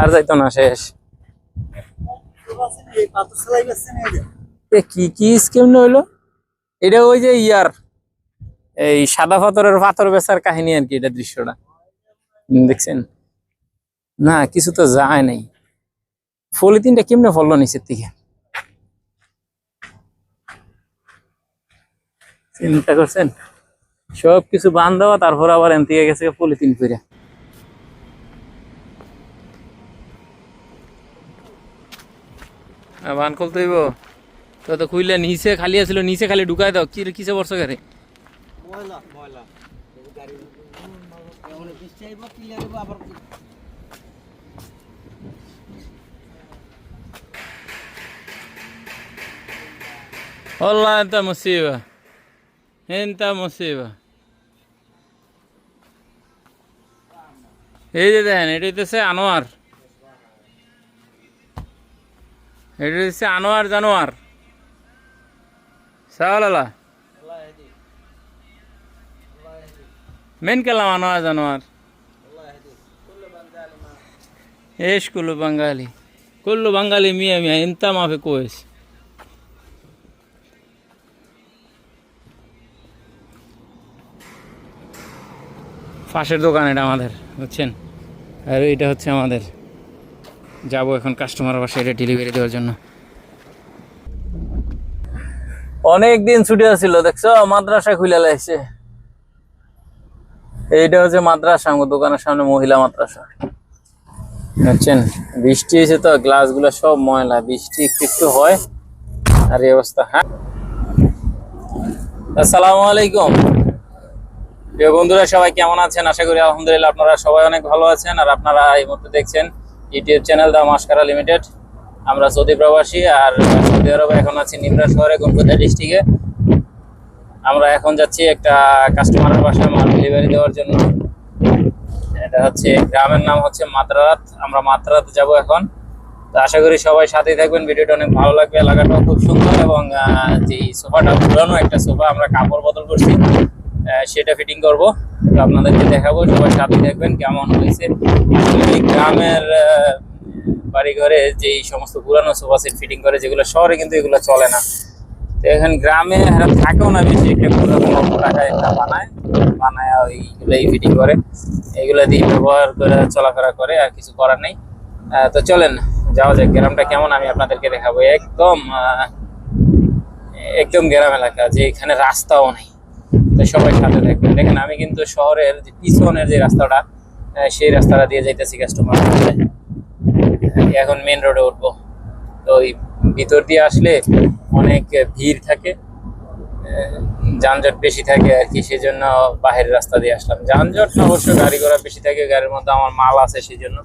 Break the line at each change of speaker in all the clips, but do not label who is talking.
আর যাইতো না, শেষ। কি কি স্কিম হইল এটা ওই যে ইয়ার, এই সাদা পাথরের পাথর বেচার কাহিনী আর কি, এটা দৃশ্যটা। দেখছেন? না, কিছু তো যায় নাই। পলিথিনটা কেমনে ফললো নিচের থেকে চিন্তা করছেন? সব কিছু বান দেওয়া, তারপর আবার এন থেকে গেছে পলিথিন করে বান খুলতে হইব তো তো খুইলে নিচে খালি আছিল নিচে খালি ঢুকাই দাও কি কিসে বর্ষ গাড়ি
ময়লা ময়লা গাড়ি এখন বৃষ্টি আইব ক্লিয়ার হইব আবার
والله انت مصيبة انت مصيبة এই যে দেখেন এটা হইতেছে আনোয়ার এটা হচ্ছে আনোয়ার জানোয়ার। সাহলালা মেন কেলাম আনোয়ার জানোয়ার। এস কুল্লু বাঙালি। কুল্লু বাঙালি মিয়া মিয়া ইনতাম আফে কোয়েস। পাশের দোকান এটা আমাদের, বুঝছেন? আর এটা হচ্ছে আমাদের। যাব এখন কাস্টমার বাসায় এটা ডেলিভারি দেওয়ার জন্য। অনেক দিন ছুটি আছিল, দেখছ? মাদ্রাসা খুলে লাইছে। এইটা হচ্ছে মাদ্রাসা, আমার দোকানের সামনে মহিলা মাদ্রাসা। বুঝছেন বৃষ্টি হয়েছে তো গ্লাসগুলো সব ময়লা, বৃষ্টি একটু হয়, আর এই অবস্থা হ্যাঁ? আসসালামু আলাইকুম। বন্ধুরা, সবাই কেমন আছেন? আশা করি আলহামদুলিল্লাহ আপনারা সবাই অনেক ভালো আছেন, আর আপনারা এই মুহূর্তে দেখছেন ইউটিউব চ্যানেল দা মাসকারা লিমিটেড। আমরা সৌদি প্রবাসী আর সৌদি আরবে এখন আছি নিমরা শহরে গণপতি ডিস্ট্রিক্টে। আমরা এখন যাচ্ছি একটা কাস্টমারের বাসায় মাল ডেলিভারি দেওয়ার জন্য। এটা হচ্ছে গ্রামের নাম হচ্ছে মাত্রারাত। আমরা মাত্রারাত যাব এখন। তো আশা করি সবাই সাথেই থাকবেন। ভিডিওটা অনেক ভালো লাগবে। এলাকাটাও খুব সুন্দর এবং যে সোফাটা পুরানো একটা সোফা, আমরা কাপড় বদল করছি। সেটা ফিটিং করব। তো আপনাদেরকে দেখাবো, সবাই সাথে দেখবেন কেমন হয়েছে। গ্রামের বাড়িঘরে যে এই সমস্ত পুরানো সেট ফিটিং করে, যেগুলো শহরে কিন্তু এগুলো চলে না। তো এখন গ্রামে থাকেও না বেশি, একটা পুরো অল্প টাকায় একটা বানায়। বানায় ওইগুলোই ফিটিং করে। এগুলো দিয়ে ব্যবহার করে, চলাফেরা করে, আর কিছু করার নেই। তো চলেন, যাওয়া যাক, গ্রামটা কেমন আমি আপনাদেরকে দেখাবো। একদম একদম গ্রাম এলাকা যে এখানে রাস্তাও নেই। তো সবাই সাথে থাকবেন। দেখেন, আমি কিন্তু শহরের যে পিছনের যে রাস্তাটা সেই রাস্তাটা দিয়ে যাইতেছি কাস্টমার এখন মেন রোডে উঠবো। তো ওই ভিতর দিয়ে আসলে অনেক ভিড় থাকে যানজট বেশি থাকে আর কি সেই জন্য বাহিরের রাস্তা দিয়ে আসলাম। যানজট অবশ্য গাড়ি ঘোড়া বেশি থাকে, গাড়ির মধ্যে আমার মাল আছে সেই জন্য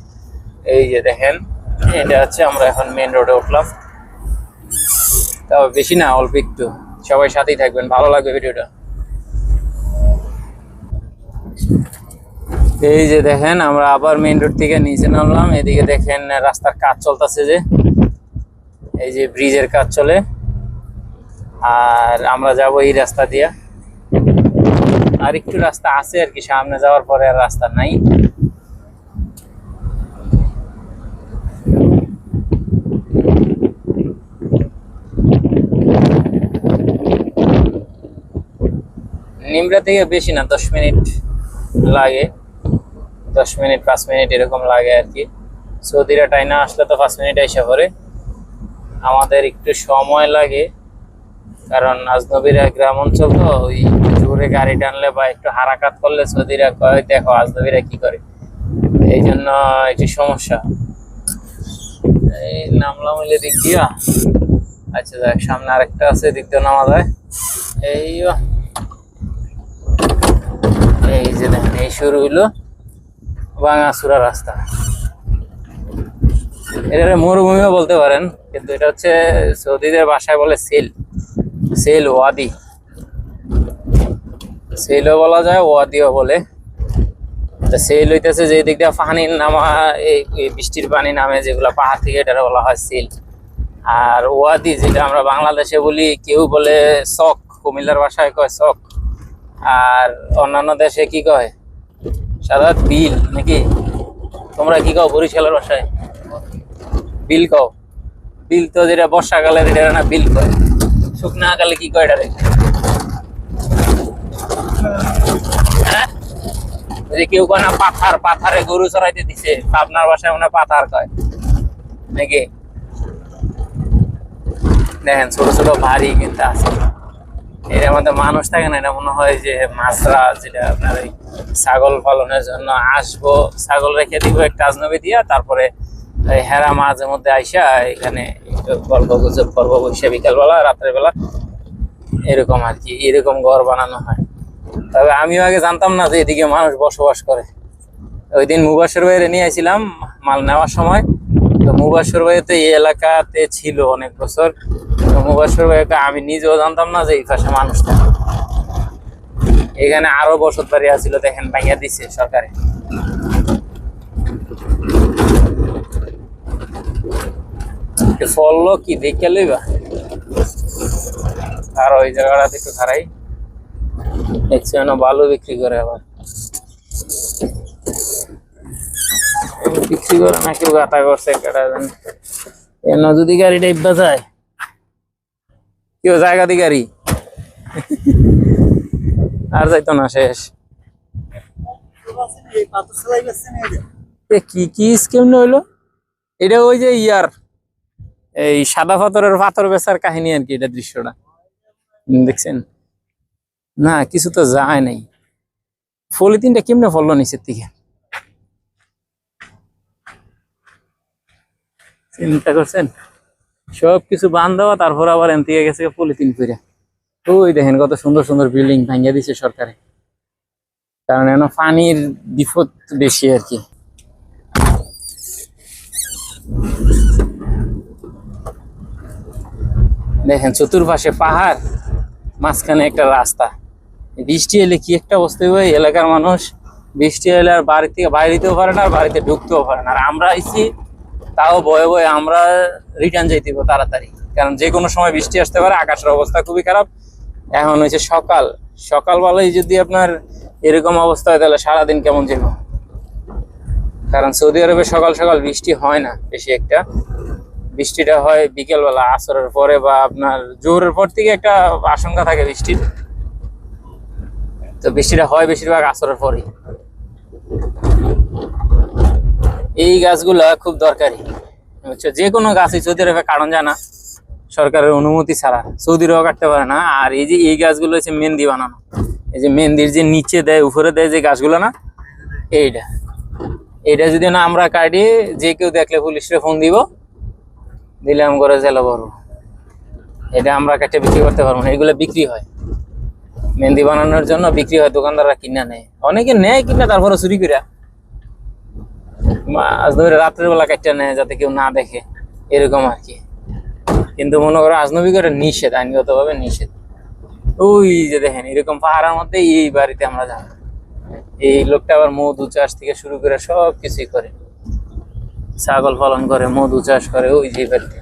এই যে দেখেন, এটা হচ্ছে আমরা এখন মেন রোডে উঠলাম। তাও বেশি না, অল্প একটু। সবাই সাথেই থাকবেন। ভালো লাগবে ভিডিওটা। এই যে দেখেন, আমরা আবার মেইন রোড থেকে নিচে নামলাম। এদিকে দেখেন, রাস্তার কাজ চলতেছে যে। এই যে ব্রিজের কাজ চলে। আর আমরা যাব এই রাস্তা দিয়া। আর একটু রাস্তা আছে আর কি, সামনে যাওয়ার পরে আর রাস্তা নাই। নিমরা থেকে বেশি না, দশ মিনিট। লাগে। দশ মিনিট, পাঁচ মিনিট এরকম লাগে আর কি। সৌদিরা টাইনা আসলে তো পাঁচ মিনিট এসে পরে আমাদের একটু সময় লাগে, কারণ আজনবীরা গ্রাম অঞ্চল তো, ওই জোরে গাড়ি টানলে বা একটু হারাকাত করলে সৌদিরা কয়, দেখো আজনবীরা কি করে? এই জন্য একটু সমস্যা। এই নামলাম হইলে দিক দিয়া। আচ্ছা দেখ সামনে আরেকটা আছে দিক দিয়ে নামা যায়। এই। এই যে দেখেন, এই শুরু হইল বাঙাসুরা রাস্তা। এটা মরুভূমিও বলতে পারেন, কিন্তু এটা হচ্ছে সৌদিদের ভাষায় বলে সেল। সেল ওয়াদি। সেলও বলা যায়, ওয়াদিও বলে। সেল হইতেছে যে দিক দিয়ে পানি নামা, এই এই বৃষ্টির পানি নামে, যেগুলো পাহাড় থেকে এটা বলা হয় সেল। আর ওয়াদি যেটা আমরা বাংলাদেশে বলি, কেউ বলে শখ কুমিল্লার ভাষায় কয় শখ আর অন্যান্য দেশে কি কয়? সাধারণত বিল নাকি? তোমরা কি কও বরিশালের ভাষায়? বিল কও। বিল তো যেটা বর্ষাকালে এটা না, বিল কয়। শুকনা কালে কি কয় এটা রে? হ্যাঁ? যে কেউ কয় না, পাথার, পাথারে গরু চড়াইতে দিছে আপনার বাসায় মনে পাথার কয়। নাকি? দেখেন, ছোট ছোট ভারী কিন্তু আছে। এর মধ্যে মানুষ থাকে না, এটা মনে হয় যে মাছরা যেটা আপনার ওই ছাগল পালনের জন্য আসব। ছাগল রেখে দিব একটা আজনবী দিয়া তারপরে এই হেরা মাঝে মধ্যে আইসা এখানে গল্প গুজব করব, বসে বিকালবেলা, রাত্রের বেলা। এরকম আর কি, এরকম ঘর বানানো হয়। তবে আমিও আগে জানতাম না যে এদিকে মানুষ বসবাস করে। ওই দিন মুবাসের বাইরে নিয়ে আসছিলাম মাল নেওয়ার সময়। তো মুবাসের বাইরে তো এই এলাকাতে ছিল অনেক বছর। তো মুবাসের বাইরে আমি নিজেও জানতাম না যে এই পাশে মানুষ এখানে আরও বসত বাড়ি আছিল, দেখেন ভাইয়া দিছে সরকারে। ফললো কি, দেখে লইবা। আর ওই জায়গাটাতে একটু খারাই দেখছি বালু বিক্রি করে আবার। বিক্রি করে না, কেউ গাতা করছে কেটা জানে। এন যদি গাড়ি যায়। কেউ জায়গা দি গাড়ি। আর যাইতো না শেষ। কি কি স্কিম হইল এটা ওই যে ইয়ার, এই সাদা পাথরের পাথর বেচার কাহিনী আর কি, এটা দৃশ্যটা। দেখছেন? না, কিছু তো যায় নাই। পলিথিনটা কেমনে ফললো নিচের থেকে চিন্তা করছেন? সব কিছু বান দেওয়া, তারপর আবার এন থেকে গেছে পলিথিন করে ওই দেখেন কত সুন্দর সুন্দর বিল্ডিং ভাঙিয়ে দিছে সরকারে। কারণ এন পানির বিপদ বেশি আর কি। দেখেন চতুর্পাশে পাহাড়, মাঝখানে একটা রাস্তা। বৃষ্টি এলে কি একটা অবস্থা হবে? এলাকার মানুষ বৃষ্টি এলে আর বাড়ি থেকে বাইরেতেও পারে না, আর বাড়িতে ঢুকতেও পারে না। আর আমরা আইছি তাও বয়ে বয়ে আমরা রিটার্ন হবে তাড়াতাড়ি। কারণ যে কোনো সময় বৃষ্টি আসতে পারে, আকাশের অবস্থা খুবই খারাপ। এখন হয়েছে সকাল। সকালবেলায় যদি আপনার এরকম অবস্থা হয়, তাহলে সারাদিন কেমন যাবে কারণ সৌদি আরবে সকাল সকাল বৃষ্টি হয় না বেশি একটা। বৃষ্টিটা হয় বিকেলবেলা, আসরের পরে বা আপনার জোরের পর থেকে একটা আশঙ্কা থাকে বৃষ্টির। তো বৃষ্টিটা হয় বেশিরভাগ আসরের পরেই। এই গাছগুলা খুব দরকারি। বুঝছ? যে কোনো গাছই সৌদি আরবে কারণ জানা। সরকারের অনুমতি ছাড়া সৌদিরাও কাটতে পারে না। আর এই যে এই গাছগুলো হচ্ছে মেহেন্দি বানানো। এই যে মেহেন্দির যে নিচে দেয়, উপরে দেয় যে গাছগুলো না, এইটা। এইটা যদি না আমরা কাটি, যে কেউ দেখলে পুলিশে ফোন দিব দিলাম করে জেলা বড়। এটা আমরা কেটে বিক্রি করতে পারব না। এগুলো বিক্রি হয়। মেহেন্দি বানানোর জন্য বিক্রি হয়, দোকানদাররা কিনা নেয়। অনেকে নেয় কিনা তারপরে চুরি করে মাছ ধরে রাত্রের বেলা কাটতে নেয় যাতে কেউ না দেখে, এরকম আর কি। কিন্তু মনে করো আজনবী করে নিষেধ আইনগত ভাবে নিষেধ। ওই যে দেখেন, এরকম পাহাড়ের মধ্যে এই বাড়িতে আমরা যাব এই লোকটা আবার মধু চাষ থেকে শুরু করে সব কিছুই করে। ছাগল পালন করে, মধু চাষ করে, ওই যে বাড়িতে।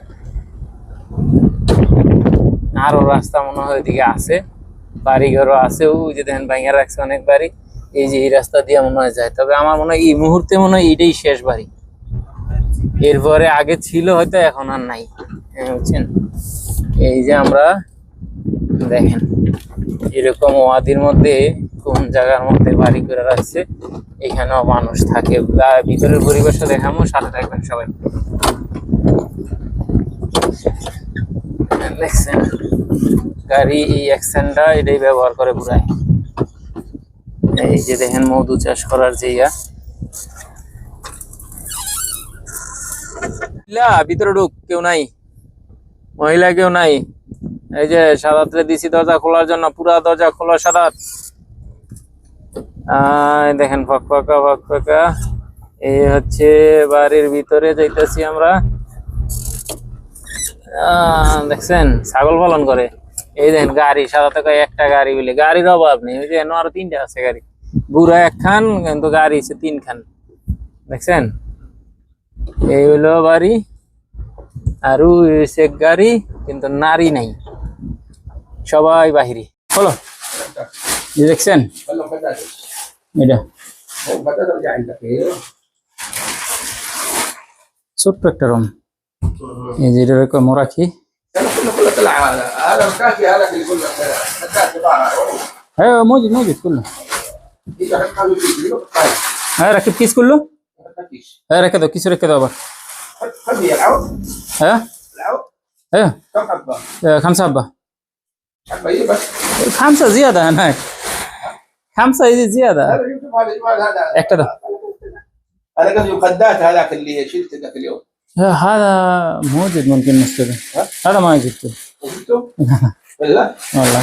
আরও রাস্তা মনে হয় ওইদিকে আছে বাড়ি ঘরও আছে, ওই যে দেখেন ভাঙিয়া রাখছে অনেক বাড়ি। এই যে এই রাস্তা দিয়ে মনে হয় যায়। তবে আমার মনে হয় এই মুহূর্তে মনে হয় এইটাই শেষ বাড়ি। এরপরে আগে ছিল হয়তো এখন আর নাই। হ্যাঁ, বুঝছেন? এই যে আমরা দেখেন এরকম ওয়াদির মধ্যে কোন জায়গার মধ্যে বাড়ি করে রাখছে এখানেও মানুষ থাকে। ভিতরের পরিবেশটা দেখাবো সাথে থাকবেন সবাই। দেখছেন? গাড়ি এই অ্যাকশনটা এটাই ব্যবহার করে পুরাই। এই যে দেখেন মধু চাষ করার যে ইয়া। ভিতরে ঢুক, কেউ নাই। মহিলা কেউ নাই। এই যে সাদাতরে দিছি দরজা খোলার জন্য, পুরা দরজা খোলা সাদাত। দেখেন ফক ফকা ফক ফকা। এই হচ্ছে বাড়ির ভিতরে যাইতেছি আমরা। দেখছেন? ছাগল পালন করে। এই দেখেন গাড়ি, সাদাতে কয় একটা গাড়ি বলে। গাড়ির অভাব নেই। ওই যে আরও তিনটা আছে গাড়ি। গুড়া একখান, কিন্তু গাড়ি হচ্ছে তিনখান। দেখছেন? এই হলো বাড়ি, আর হচ্ছে গাড়ি, কিন্তু নারী নাই। সবাই বাহিরি। হলো দেখছেন? এটা। ছোট্ট একটা রুম। এই যে এরকম রাখি হ্যাঁ
মজুদ মজুদ করলাম
হ্যাঁ রাখি কিস করলো
ما فيش
হ্যাঁ রেখে দাও কিছু রেখে দাও আবার
خلي يلعب
হ্যাঁ
يلعب
হ্যাঁ
كم حبه؟
آه، خمسة حبة
حبه ايه بس
خمسة زيادة هناك خمسة يزيد زيادة
هذا يمكن هذا الجمال هذا
একটা দাও
انا قصدي مخدات هذاك اللي شلت ذاك اليوم
آه، هذا موجود ممكن نشتري
ها؟
هذا ما جبته
وجبته؟ بالله
والله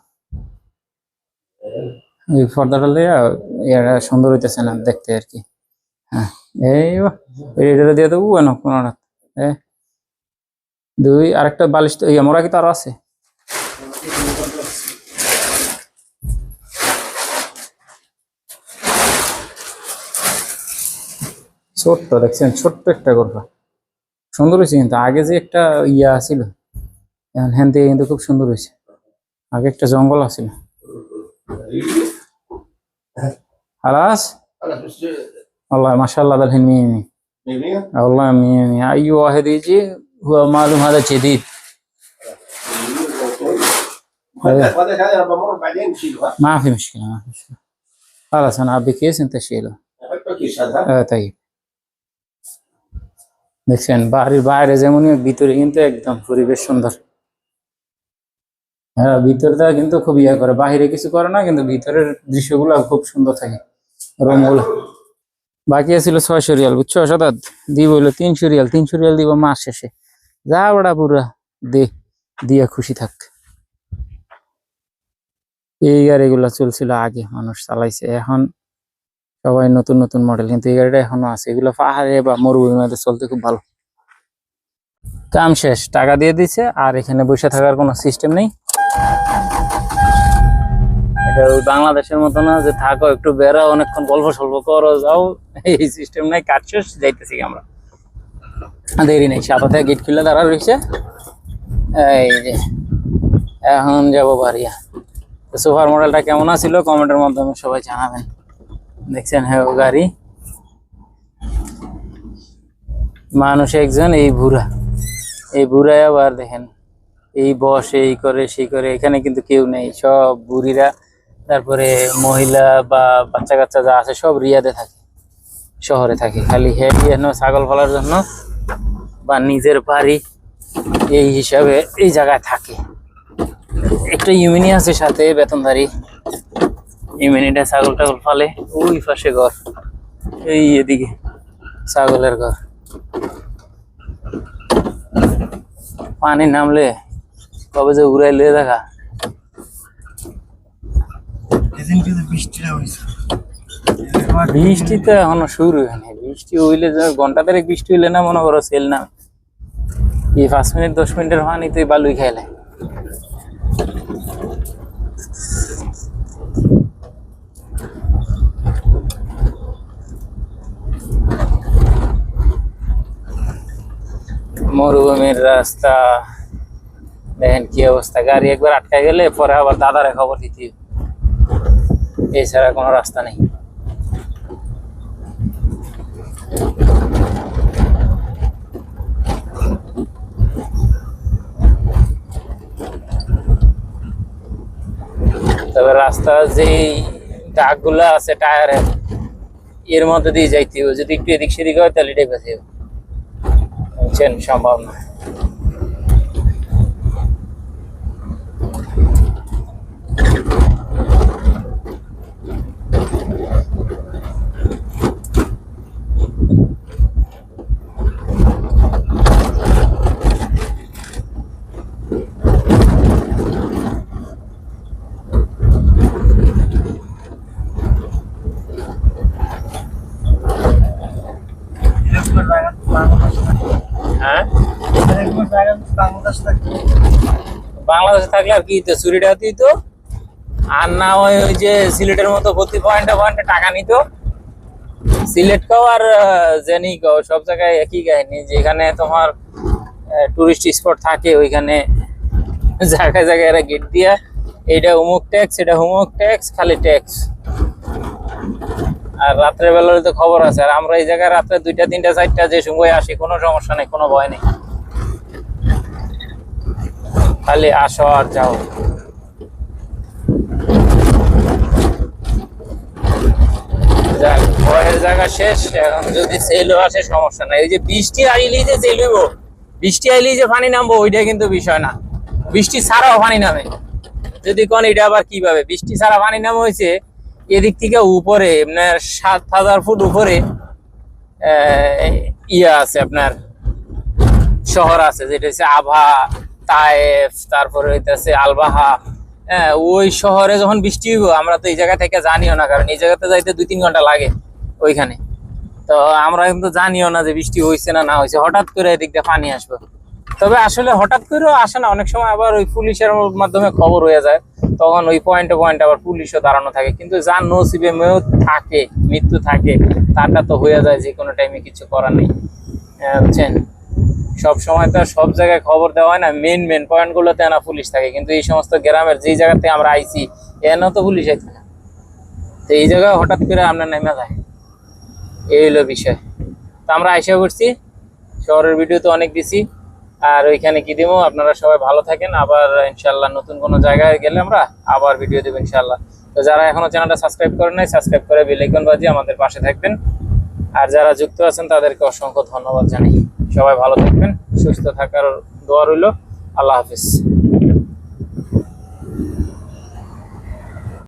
এই পর্দাটা লইয়া এটা সুন্দর হইতেছে না দেখতে আর কি। হ্যাঁ এই এটা দিয়ে দেবো না। কোনটা এ, দুই, আরেকটা বালিশ তো মোরা কি তো আরও আছে? ছোট্ট, দেখছেন? ছোট্ট একটা গরফা। সুন্দর হয়েছে কিন্তু, আগে যে একটা ইয়া ছিল এখন হ্যান থেকে কিন্তু খুব সুন্দর হয়েছে আগে একটা জঙ্গল আছিল। خلاص
خلاص بس
والله ما شاء الله ده الحين مية مية
مية
والله مية مية أي واحد يجي هو معلوم هذا جديد
مخدات مخدات هذا انا بمر بعدين نشيله ها
ما في مشكلة ما في مشكلة خلاص أنا أبي كيس أنت شيله
احط كيس هذا
آه طيب দেখছেন বাড়ির বাইরে যেমন ভিতরে কিন্তু একদম পরিবেশ সুন্দর হ্যাঁ ভিতরটা কিন্তু খুব ইয়ে করে, বাহিরে কিছু করে না, কিন্তু ভিতরের দৃশ্যগুলো খুব সুন্দর থাকে রুমগুলো বাকি ছিল ছয়শো রিয়াল, বুঝছ? শতাদ দিব হইল তিনশো রিয়াল তিনশো রিয়াল দিব মাস শেষে। যা বড়া পুরা, দে, দিয়া খুশি থাক। এই গাড়িগুলা চলছিল আগে, মানুষ চালাইছে। এখন সবাই নতুন নতুন মডেল কিন্তু এই গাড়িটা এখনও আছে। এগুলো পাহাড়ে বা মরুভূমির মধ্যে চলতে খুব ভালো। কাম শেষ, টাকা দিয়ে দিছে, আর এখানে বসে থাকার কোনো সিস্টেম নেই। বাংলাদেশের মতো না যে থাকো, একটু বেড়াও, অনেকক্ষণ গল্প সল্প করো, যাও। এই সিস্টেম নাই, কাজ শেষ, যাইতেছি আমরা। দেরি নেই সাতাতে গেট খুলে দাঁড়া রয়েছে এই যে, এখন যাব বাড়িয়া। সুপার মডেলটা কেমন আছিল? কমেন্টের মাধ্যমে সবাই জানাবেন। দেখছেন হ্যাঁ গাড়ি। মানুষ একজন, এই বুড়া। এই বুড়ায় আবার দেখেন এই বসে, এই করে, সেই করে, এখানে কিন্তু কেউ নেই। সব বুড়িরা, তারপরে মহিলা বা বাচ্চা কাচ্চা যা আছে সব রিয়াদে থাকে, শহরে থাকে। খালি যেন ছাগল ফলার জন্য বা নিজের বাড়ি এই হিসাবে এই জায়গায় থাকে। একটা ইউমিনি আছে সাথে, বেতনধারী। ইউমিনিটা ছাগল টাগল ফালে, ওই পাশে ঘর, এই এদিকে ছাগলের ঘর। পানি নামলে কবে যে উড়াই লিয়ে দেখা। বৃষ্টি তো এখনও শুরু হয়নি। বৃষ্টি হইলে যে ঘণ্টা দেড়েক বৃষ্টি হইলে না মনে করো সেল না এই পাঁচ মিনিট দশ মিনিটের পানি তুই বালুই খাইলে মরুভূমির রাস্তা। দেখেন কি অবস্থা, গাড়ি একবার আটকায় গেলে পরে আবার দাদারে খবর দিতে এছাড়া কোনো রাস্তা নেই। তবে রাস্তার যে দাগগুলো আছে টায়ারের এর মধ্যে দিয়ে যাইতে যদি একটু এদিক সেদিক হয় তাহলে বুঝছেন, সম্ভব না। হ্যাঁ?
বাংলাদেশ
থাকলে আর কি তো চুরিটা হতেই তো আর না ওই ওই যে সিলেটের মতো প্রতি পয়েন্টে পয়েন্টে টাকা নিত। সিলেট কাও আর জেনি কাও সব জায়গায় একই কাহিনী যেখানে তোমার টুরিস্ট স্পট থাকে, ওইখানে জায়গায় জায়গায় এরা গেট দিয়া এটা অমুক ট্যাক্স এটা হুমুক ট্যাক্স খালি ট্যাক্স আর রাত্রে বেলার তো খবর আছে। আর আমরা এই জায়গায় রাত্রে দুইটা, তিনটা, চারটা যে সময় আসি, কোনো সমস্যা নেই, কোনো ভয় নেই। খালি আসো আর যাও। যাক জায়গা শেষ। যদি আসে, সমস্যা নাই। এই যে বৃষ্টি আইলেই যে বৃষ্টি যে পানি নামবো ওইটা কিন্তু বিষয় না। বৃষ্টি ছাড়াও পানি নামে। যদি কোন, এটা আবার বৃষ্টি ছাড়া পানি নামে হয়েছে এদিক থেকে উপরে, আপনার সাত হাজার ফুট উপরে ইয়ে আছে আপনার, শহর আছে, যেটা হচ্ছে আভা তায়েফ, তারপরে হইতেছে আলবাহা। ওই শহরে যখন বৃষ্টি হইব, আমরা তো এই জায়গা থেকে জানিও না, কারণ এই জায়গাতে যাইতে দুই তিন ঘণ্টা লাগে ওইখানে। তো আমরা কিন্তু জানিও না যে বৃষ্টি হয়েছে না না হয়েছে হঠাৎ করে এদিক দিয়ে পানি আসবে। তবে আসলে হঠাৎ করেও আসে না, অনেক সময় আবার ওই পুলিশের মাধ্যমে খবর হয়ে যায়। তখন ওই পয়েন্টে পয়েন্টে আবার পুলিশও দাঁড়ানো থাকে। কিন্তু যার নসিবে মেয়েও থাকে, মৃত্যু থাকে, তারটা তো হয়ে যায়, যে কোনো টাইমে কিছু করার নেই। বুঝছেন? সব সময় তো সব জায়গায় খবর দেওয়া হয় না মেন মেন পয়েন্ট গুলোতে না পুলিশ থাকে। কিন্তু এই সমস্ত গ্রামের যেই জায়গাতে আমরা আইছি এখানেও তো পুলিশ থাকে না। তো এই জায়গায় হঠাৎ করে আমরা নেমে যায়। এই হলো বিষয়। তো আমরা আইসা করছি শহরের ভিডিও তো অনেক দিছি। আর ওইখানে কি দিব আপনারা সবাই ভালো থাকেন। আবার ইনশাল্লাহ নতুন কোনো জায়গায় গেলে আমরা আবার ভিডিও দেবো ইনশাল্লাহ তো যারা এখনও চ্যানেলটা সাবস্ক্রাইব করেন নাই সাবস্ক্রাইব করে বেলাইকন বাজিয়ে আমাদের পাশে থাকবেন। আর যারা যুক্ত আছেন, তাদেরকে অসংখ্য ধন্যবাদ জানাই। সবাই ভালো থাকবেন, সুস্থ থাকার দোয়া রইল। আল্লাহ হাফিজ।